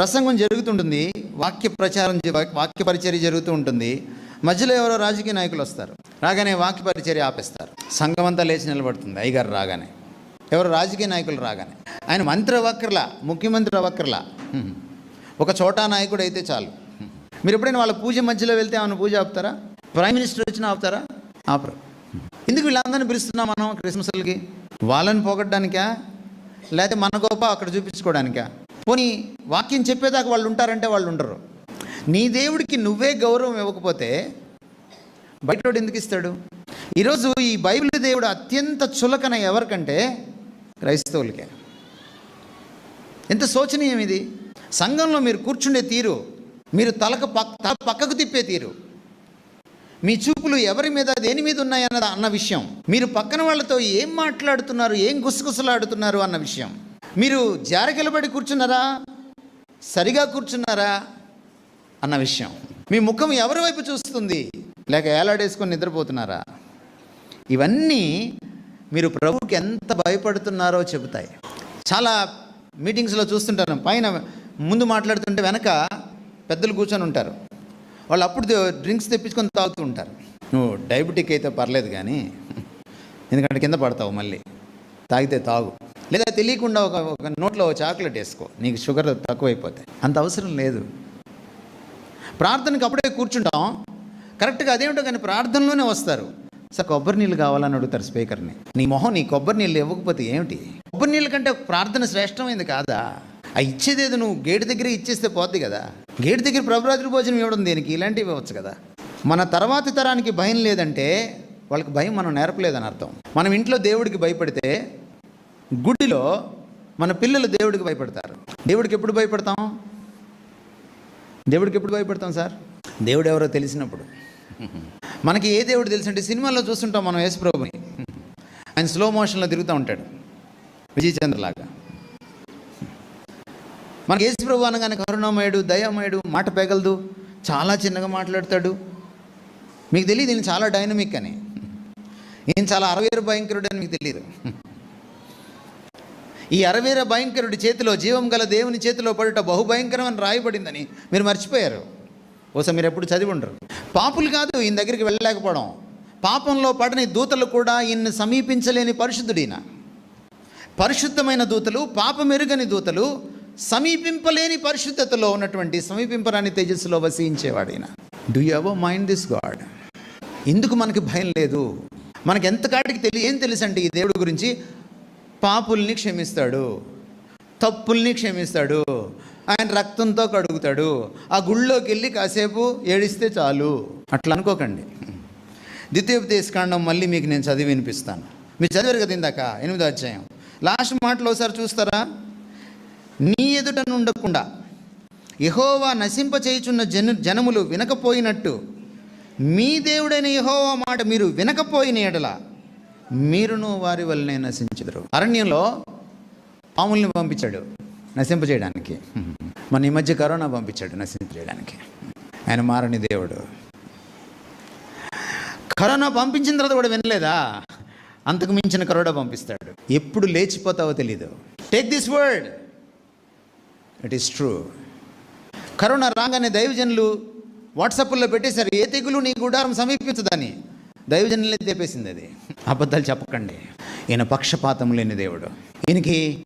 ప్రసంగం జరుగుతుంటుంది వాక్య ప్రచారం వాక్య పరిచర్య జరుగుతూ ఉంటుంది. మధ్యలో ఎవరో రాజకీయ నాయకులు వస్తారు. రాగానే వాక్య పరిచర్య ఆపేస్తారు. సంఘం అంతా లేచి నిలబడుతుంది అయ్యగారు రాగానే. ఎవరు రాజకీయ నాయకులు రాగానే. ఆయన మంత్రి వక్రలా ముఖ్యమంత్రి అవ్వక్కర్లా. ఒక చోటా నాయకుడు అయితే చాలు మీరు ఎప్పుడైనా వాళ్ళ పూజ మధ్యలో వెళ్తే ఆమెను పూజ ఆపుతారా? ప్రైమ్ మినిస్టర్ వచ్చినా ఆపుతారా? ఆపరు. ఎందుకు వీళ్ళందరినీ పిలుస్తున్నాం మనం క్రిస్మస్లకి? వాళ్ళని పోగొట్టడానికా? లేకపోతే మన గొప్ప అక్కడ చూపించుకోవడానికా? పోనీ వాక్యం చెప్పేదాకా వాళ్ళు ఉంటారంటే వాళ్ళు ఉండరు. నీ దేవుడికి నువ్వే గౌరవం ఇవ్వకపోతే బయటోడు ఎందుకు ఇస్తాడు? ఈరోజు ఈ బైబిల్ దేవుడు అత్యంత చులకన ఎవరికంటే క్రైస్తవులకే. ఎంత శోచనీయం ఇది? సంఘంలో మీరు కూర్చుండే తీరు మీరు తలకు పక్ తల పక్కకు తిప్పే తీరు మీ చూపులు ఎవరి మీద దేని మీద ఉన్నాయన్న అన్న విషయం మీరు పక్కన వాళ్ళతో ఏం మాట్లాడుతున్నారు ఏం గుసగుసలాడుతున్నారు అన్న విషయం. మీరు జారకిలబడి కూర్చున్నారా? సరిగా కూర్చున్నారా? అన్న విషయం. మీ ముఖం ఎవరి వైపు చూస్తుంది? లేక ఏలాడేసుకొని నిద్రపోతున్నారా? ఇవన్నీ మీరు ప్రభుకి ఎంత భయపడుతున్నారో చెబుతాయి. చాలా మీటింగ్స్లో చూస్తుంటాను. పైన ముందు మాట్లాడుతుంటే వెనక పెద్దలు కూర్చొని ఉంటారు. వాళ్ళు అప్పుడు డ్రింక్స్ తెప్పించుకొని తాగుతూ ఉంటారు. నువ్వు డయాబెటిక్ అయితే పర్లేదు కానీ ఎందుకంటే కింద పడతావు మళ్ళీ. తాగితే తాగు. లేదా తెలియకుండా ఒక ఒక నోట్లో ఒక చాక్లెట్ వేసుకో. నీకు షుగర్ తక్కువైపోతే అంత అవసరం లేదు. ప్రార్థనకి అప్పుడే కూర్చుంటాం. కరెక్ట్గా అదేమిటో కానీ ప్రార్థనలోనే వస్తారు. సార్ కొబ్బరి నీళ్ళు కావాలని అడుగుతారు స్పీకర్ని. నీ మొహం నీ కొబ్బరి నీళ్ళు ఇవ్వకపోతే ఏమిటి? కొబ్బరి నీళ్ళ కంటే ప్రార్థన శ్రేష్టమైంది కాదా? ఆ ఇచ్చేదేదో నువ్వు గేటు దగ్గర ఇచ్చేస్తే పోద్ది కదా. గేటు దగ్గర ప్రభురాత్రి భోజనం ఇవ్వడం దేనికి ఇలాంటివి ఇవ్వచ్చు కదా. మన తర్వాతి తరానికి భయం లేదంటే వాళ్ళకి భయం మనం నేర్పలేదని అర్థం. మనం ఇంట్లో దేవుడికి భయపడితే గుడిలో మన పిల్లలు దేవుడికి భయపడతారు. దేవుడికి ఎప్పుడు భయపడతాం? దేవుడికి ఎప్పుడు భయపడతాం సార్? దేవుడు ఎవరో తెలిసినప్పుడు. మనకి ఏ దేవుడు తెలిసింటే సినిమాల్లో చూస్తుంటాం మనం యేసుప్రభుని ఆయన స్లో మోషన్లో తిరుగుతూ ఉంటాడు. విజయ్ చంద్రలాగా మనకి యేసుప్రభు అనగానే కరుణామయుడు దయామయుడు మాట పెగలదు. చాలా చిన్నగా మాట్లాడతాడు. మీకు తెలియదు ఈయన చాలా డైనమిక్ అని. ఈయన చాలా అరవై భయంకరుడు అని మీకు తెలియదు. ఈ అరవీర భయంకరుడి చేతిలో జీవం గల దేవుని చేతిలో పడుట బహుభయంకరం అని రాయబడిందని మీరు మర్చిపోయారు. కోసం మీరు ఎప్పుడు చదివి ఉండరు. పాపులు కాదు ఈయన దగ్గరికి వెళ్ళలేకపోవడం. పాపంలో పడని దూతలు కూడా ఈయన్ని సమీపించలేని పరిశుద్ధుడీన పరిశుద్ధమైన దూతలు పాపమెరుగని దూతలు సమీపింపలేని పరిశుద్ధతలో ఉన్నటువంటి సమీపింపరాని తేజస్సులో వసించేవాడైన do you mind this God ఎందుకు మనకి భయం లేదు? మనకి ఎంత కాటికి తెలియ ఏం తెలుసు ఈ దేవుడి గురించి పాపుల్ని క్షమిస్తాడు తప్పుల్ని క్షమిస్తాడు ఆయన రక్తంతో కడుగుతాడు ఆ గుళ్ళోకి వెళ్ళి కాసేపు ఏడిస్తే చాలు. అట్లా అనుకోకండి. ద్వితీయోపదేశకాండం మళ్ళీ మీకు నేను చదివి వినిపిస్తాను. మీరు చదివారు కదా ఇందాక ఎనిమిదో అధ్యాయం. లాస్ట్ మాటలో ఒకసారి చూస్తారా? నీ ఎదుట ఉండకుండా యహోవా నశింప చేయుచున్న జను జనములు వినకపోయినట్టు మీ దేవుడైన యహోవా మాట మీరు వినకపోయిన ఎడల మీరును వారి వల్లనే నశించదురు. అరణ్యంలో పాముల్ని పంపించాడు నశింపజేయడానికి. మన ఈ మధ్య కరోనా పంపించాడు నశింపజేయడానికి. ఆయన మారని దేవుడు. కరోనా పంపించిన తర్వాత కూడా వినలేదా? అంతకు మించిన కరోనా పంపిస్తాడు. ఎప్పుడు లేచిపోతావో తెలీదు. Take this word it is true corona రాగానే దైవజనులు వాట్సాప్లో పెట్టేశారు ఏ తెగులు నీ గుడారం సమీపించదని. దైవజనులే తెప్పేసింది అది. అబద్ధాలు చెప్పకండి. ఈయన పక్షపాతం లేని దేవుడు. ఈయనకి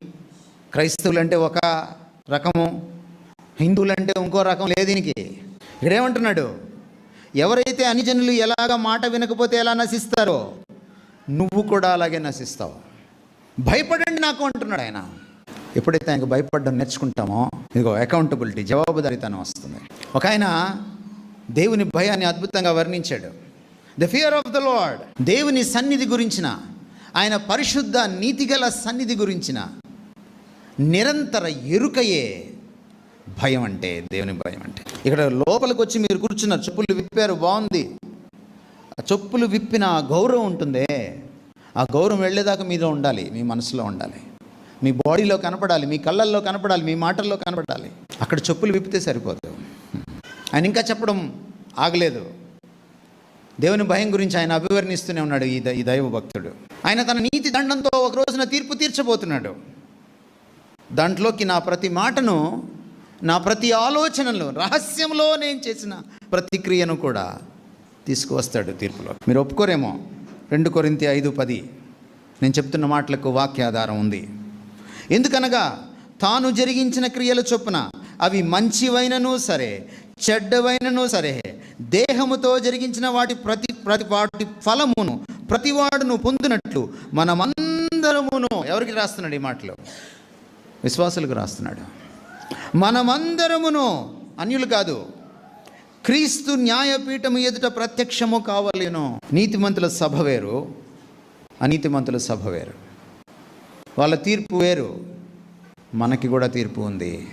క్రైస్తవులంటే ఒక రకము హిందువులంటే ఇంకో రకం లేదు ఈయనకి. ఇక్కడేమంటున్నాడు? ఎవరైతే అనిజనులు ఎలాగ మాట వినకపోతే ఎలా నశిస్తారో నువ్వు కూడా అలాగే నశిస్తావు. భయపడండి నాకు అంటున్నాడు ఆయన. ఎప్పుడైతే ఆయనకు భయపడడం నేర్చుకుంటామో ఇదిగో అకౌంటబిలిటీ జవాబుదారీతనం వస్తుంది. ఒక ఆయన దేవుని భయాన్ని అద్భుతంగా వర్ణించాడు. The fear of the Lord దేవుని సన్నిధి గురించిన ఆయన పరిశుద్ధ నీతిగల సన్నిధి గురించిన నిరంతర ఎరుకయే భయం అంటే దేవుని భయం అంటే. ఇక్కడ లోపలికి వచ్చి మీరు కూర్చున్నారు. చెప్పులు విప్పారు బాగుంది. చెప్పులు విప్పిన ఆ గౌరవం ఉంటుందే. ఆ గౌరవం వెళ్ళేదాకా మీలో ఉండాలి మీ మనసులో ఉండాలి. మీ బాడీలో కనపడాలి మీ కళ్ళల్లో కనపడాలి మీ మాటల్లో కనపడాలి. అక్కడ చెప్పులు విప్పితే సరిపోదు. ఆయన ఇంకా చెప్పడం ఆగలేదు. దేవుని భయం గురించి ఆయన అభివర్ణిస్తూనే ఉన్నాడు ఈ ఈ దైవ భక్తుడు ఆయన తన నీతి దండంతో ఒక రోజున తీర్పు తీర్చబోతున్నాడు. దాంట్లోకి నా ప్రతి మాటను నా ప్రతి ఆలోచనలో రహస్యంలో నేను చేసిన ప్రతిక్రియను కూడా తీసుకువస్తాడు తీర్పులో. మీరు ఒప్పుకోరేమో? రెండు కొరింతి ఐదు పది. నేను చెప్తున్న మాటలకు వాక్యాధారం ఉంది. ఎందుకనగా తాను జరిగించిన క్రియల చొప్పున అవి మంచివైనను సరే చెడ్డవైనను సరే దేహముతో జరిగించిన వాటి ప్రతి ప్రతి వాటి ఫలమును ప్రతివాడును పొందినట్లు మనమందరమును ఎవరికి రాస్తున్నాడు ఈ మాటలు? విశ్వాసులకు రాస్తున్నాడు. మనమందరమును అన్యులు కాదు క్రీస్తు న్యాయపీఠము ఎదుట ప్రత్యక్షము కావలేను. నీతిమంతుల సభ వేరు అనీతిమంతుల సభ వేరు. వాళ్ళ తీర్పు వేరు మనకి కూడా తీర్పు ఉంది.